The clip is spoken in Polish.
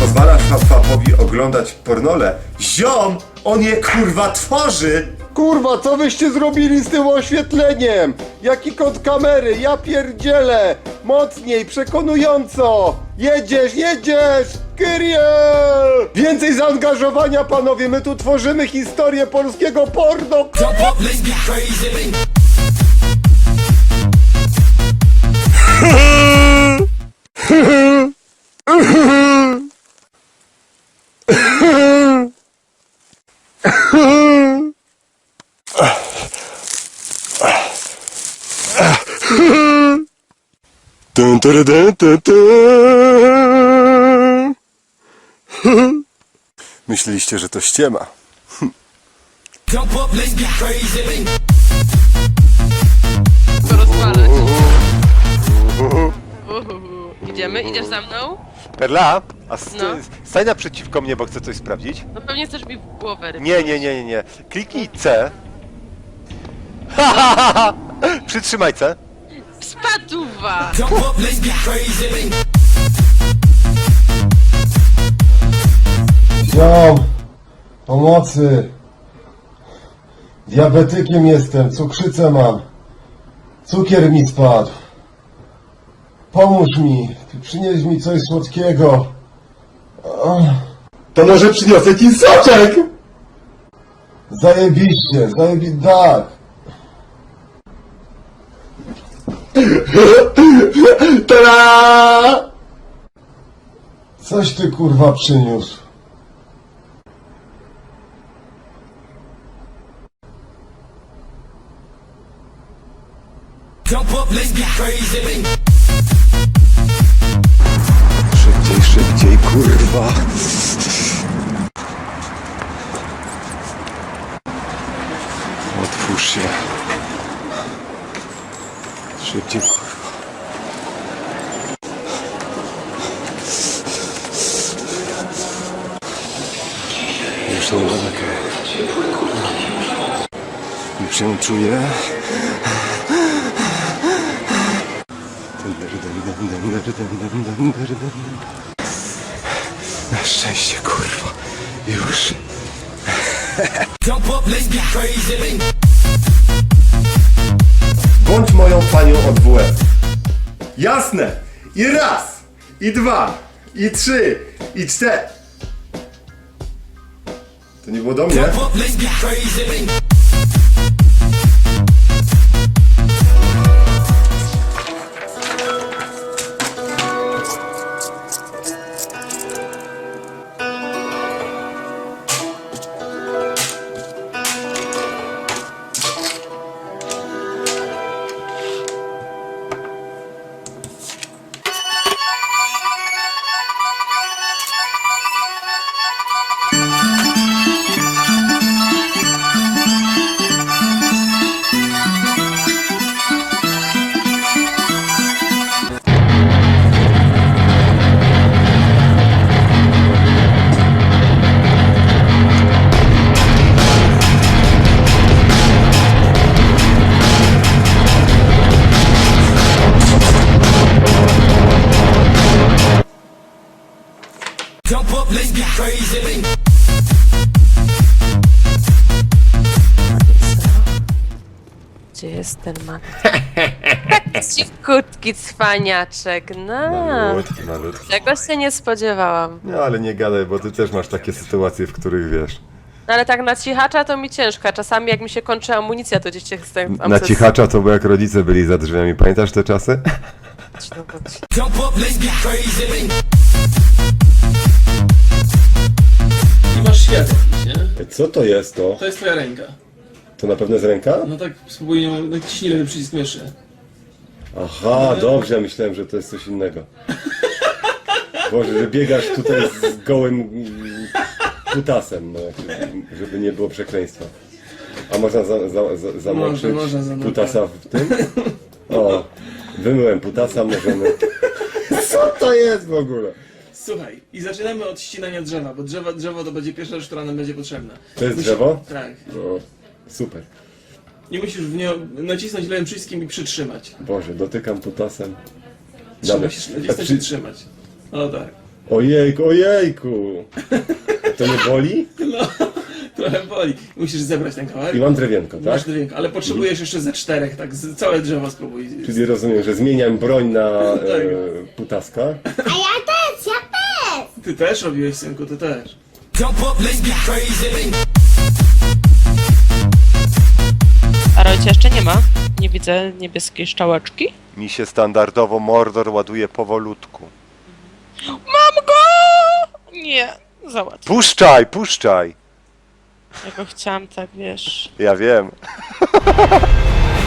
Pozwalasz Fafapowi oglądać pornole? Ziom! On je kurwa tworzy! Kurwa, co wyście zrobili z tym oświetleniem? Jaki kąt kamery? Ja pierdzielę! Mocniej, przekonująco! Jedziesz, jedziesz! Kyriel! Więcej zaangażowania, panowie! My tu tworzymy historię polskiego porno! Dun. Myśleliście, że to ściema. To rozwalać. Uhuhu. Idziemy? Idziesz za mną? Perla, a st- No. stań naprzeciwko mnie, bo chcę coś sprawdzić. No pewnie chcesz mi w głowę rypnąć. Nie, nie, nie, nie, nie. Kliknij C. Ha, Spatuwa! Ziom! Pomocy! Diabetykiem jestem, cukrzycę mam. Cukier mi spadł. Pomóż mi, przynieś mi coś słodkiego. To może przyniosę ci soczek! Zajebiście, zajebi... tak. Tada! Coś ty kurwa przyniósł. Szybciej, szybciej, kurwa. Otwórz się. Szybciej, Już nie daleko. Już ją czuję. Na szczęście, kurwa. Już. Bądź moją panią od WF. Jasne! I raz! I dwa! I trzy! I cztery! To nie było do mnie? Gdzie jest ten ma? Cichutki cwaniaczek, no. Malutki, malutki. Czego się nie spodziewałam. No ale nie gadaj, bo ty też masz takie sytuacje, w których wiesz. No ale tak na cichacza to mi ciężko, czasami jak mi się kończy amunicja, to gdzieś się chcę... Na cichacza to było jak rodzice byli za drzwiami. Pamiętasz te czasy? I masz świat jakiś, nie? Co to jest to? To jest twoja ręka. To na pewno jest ręka? No tak, spróbuj ją, naciśnij lewy przycisk myszy. Aha, dobrze, ja myślałem, że to jest coś innego. Boże, że biegasz tutaj z gołym mm, kutasem, no, żeby nie było przekleństwa. A można za, za, za, zamoczyć Można, można zanurkować. putasa w tym? O, wymyłem putasa, możemy... Co to jest w ogóle? Słuchaj, i zaczynamy od ścinania drzewa, bo drzewo, drzewo to będzie pierwsza rzecz, która nam będzie potrzebna. To jest Musi- drzewo? Tak. No, super. I musisz w nią nacisnąć lewym przyciskiem i przytrzymać. Boże, dotykam. Trzeba Dobra. musisz A nacisnąć przy- i trzymać. O tak. Ojejku, ojejku! To nie boli? No, trochę boli. Musisz zebrać ten kawałek. I mam drewienko, Masz tak? dźwięk, ale potrzebujesz jeszcze ze czterech, tak, z, całe drzewo spróbuj. Czyli rozumiem, że zmieniam broń na e, kutaska. A ja też! Ty też robiłeś, synku, ty też. A Rojcia jeszcze nie ma. Nie widzę niebieskiej szczałeczki. Mi się standardowo Mordor ładuje powolutku. Mam go! Nie, załatw. Puszczaj, puszczaj! Ja go chciałam tak, wiesz... Ja wiem.